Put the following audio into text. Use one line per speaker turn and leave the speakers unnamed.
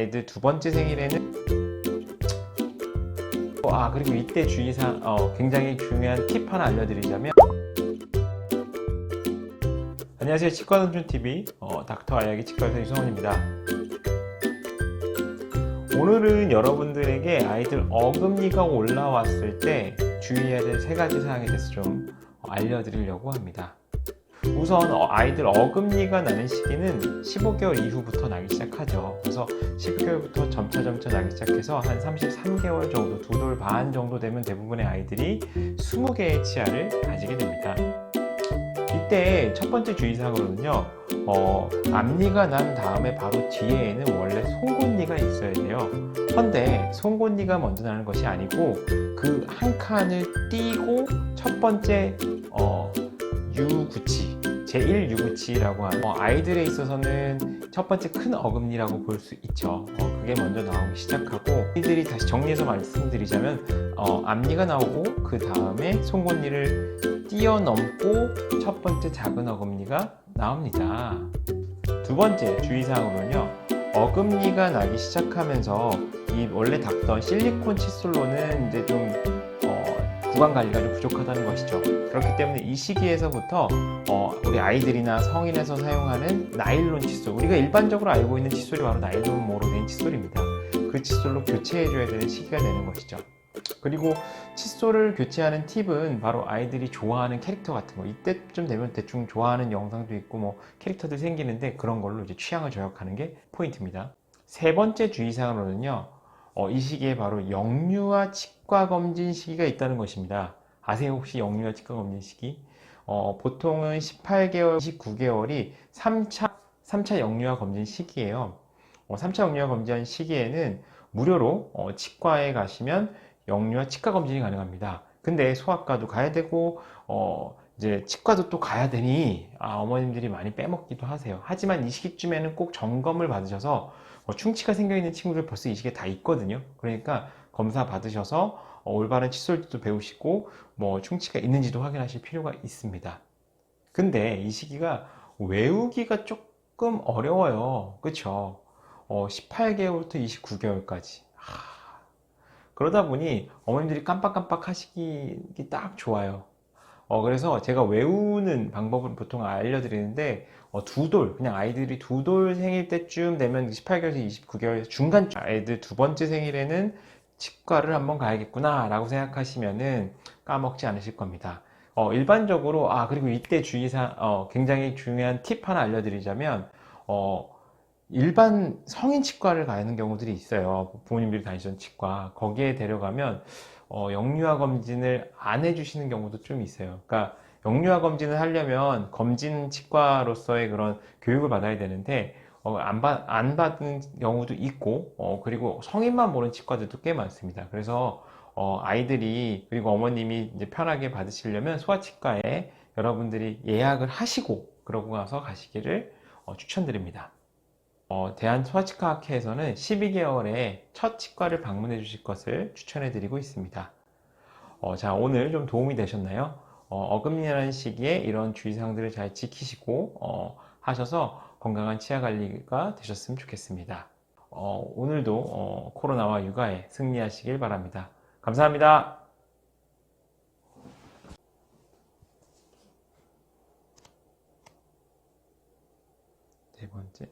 애들 두 번째 생일에는 어, 아 그리고 이때 주의사항 어, 굉장히 중요한 팁 하나 알려드리자면 안녕하세요. 치과선촌TV 어, 닥터 아야기 치과의사 유성원입니다. 오늘은 여러분들에게 아이들 어금니가 올라왔을 때 주의해야 될 세 가지 사항에 대해서 좀 알려드리려고 합니다 우선 어, 아이들 어금니가 나는 시기는 15개월 이후부터 나기 시작하죠. 그래서 15개월부터 점차 점차 나기 시작해서 한 33개월 정도, 두 돌 반 정도 되면 대부분의 아이들이 20개의 치아를 가지게 됩니다. 이때 첫 번째 주의사항으로는요, 어, 앞니가 난 다음에 바로 뒤에는 원래 송곳니가 있어야 돼요. 헌데 송곳니가 먼저 나는 것이 아니고 그 한 칸을 띄고 첫 번째 어, 유구치, 제1 유구치라고 하는 어, 아이들에 있어서는 첫 번째 큰 어금니라고 볼 수 있죠. 어, 그게 먼저 나오기 시작하고 이들이 다시 정리해서 말씀드리자면 어, 앞니가 나오고 그 다음에 송곳니를 뛰어넘고 첫 번째 작은 어금니가 나옵니다. 두 번째 주의사항으로는요. 어금니가 나기 시작하면서 이 원래 닦던 실리콘 칫솔로는 이제 좀 어, 구강 관리가 좀 부족하다는 것이죠. 그렇기 때문에 이 시기에서부터 어, 우리 아이들이나 성인에서 사용하는 나일론 칫솔 우리가 일반적으로 알고 있는 칫솔이 바로 나일론으로 된 칫솔입니다. 그 칫솔로 교체해줘야 되는 시기가 되는 것이죠. 그리고 칫솔을 교체하는 팁은 바로 아이들이 좋아하는 캐릭터 같은 거 이때쯤 되면 대충 좋아하는 영상도 있고 뭐 캐릭터들 생기는데 그런 걸로 이제 취향을 저격하는 게 포인트입니다. 세 번째 주의사항으로는요. 어, 이 시기에 바로 영유아 치과 검진 시기가 있다는 것입니다. 아세요? 혹시 영유아 치과 검진 시기? 어, 보통은 18개월, 29개월이 3차, 3차 영유아 검진 시기예요. 어, 3차 영유아 검진 시기에는 무료로 어, 치과에 가시면 영유아 치과 검진이 가능합니다. 근데 소아과도 가야 되고 어, 이제 치과도 또 가야 되니 아, 어머님들이 많이 빼먹기도 하세요. 하지만 이 시기쯤에는 꼭 점검을 받으셔서 어, 충치가 생겨 있는 친구들 벌써 이 시기에 다 있거든요. 그러니까 검사 받으셔서 어, 올바른 칫솔도 배우시고 뭐 충치가 있는지도 확인하실 필요가 있습니다. 근데 이 시기가 외우기가 조금 어려워요. 그쵸? 어, 18개월부터 29개월까지. 그러다 보니 어머님들이 깜빡깜빡 하시기 딱 좋아요. 어, 그래서 제가 외우는 방법을 보통 알려드리는데, 어, 두 돌, 그냥 아이들이 두 돌 생일 때쯤 되면 18개월에서 29개월 중간 아이들 두 번째 생일에는 치과를 한번 가야겠구나 라고 생각하시면은 까먹지 않으실 겁니다. 어, 일반적으로, 아, 그리고 이때 주의사, 어, 굉장히 중요한 팁 하나 알려드리자면, 어, 일반 성인 치과를 가는 경우들이 있어요. 부모님들이 다니시던 치과. 거기에 데려가면, 어, 영유아 검진을 안 해주시는 경우도 좀 있어요. 그러니까, 영유아 검진을 하려면 검진 치과로서의 그런 교육을 받아야 되는데, 어, 안, 받, 안 받은 경우도 있고, 어, 그리고 성인만 보는 치과들도 꽤 많습니다. 그래서, 어, 아이들이, 그리고 어머님이 이제 편하게 받으시려면 소아치과에 여러분들이 예약을 하시고, 그러고 나서 가시기를 어, 추천드립니다. 어, 대한소아치과학회에서는 12개월에 첫 치과를 방문해 주실 것을 추천해 드리고 있습니다. 어, 자, 오늘 좀 도움이 되셨나요? 어, 금니라는 시기에 이런 주의사항들을 잘 지키시고, 어, 하셔서 건강한 치아 관리가 되셨으면 좋겠습니다. 어, 오늘도 어, 코로나와 육아에 승리하시길 바랍니다. 감사합니다. 네 번째.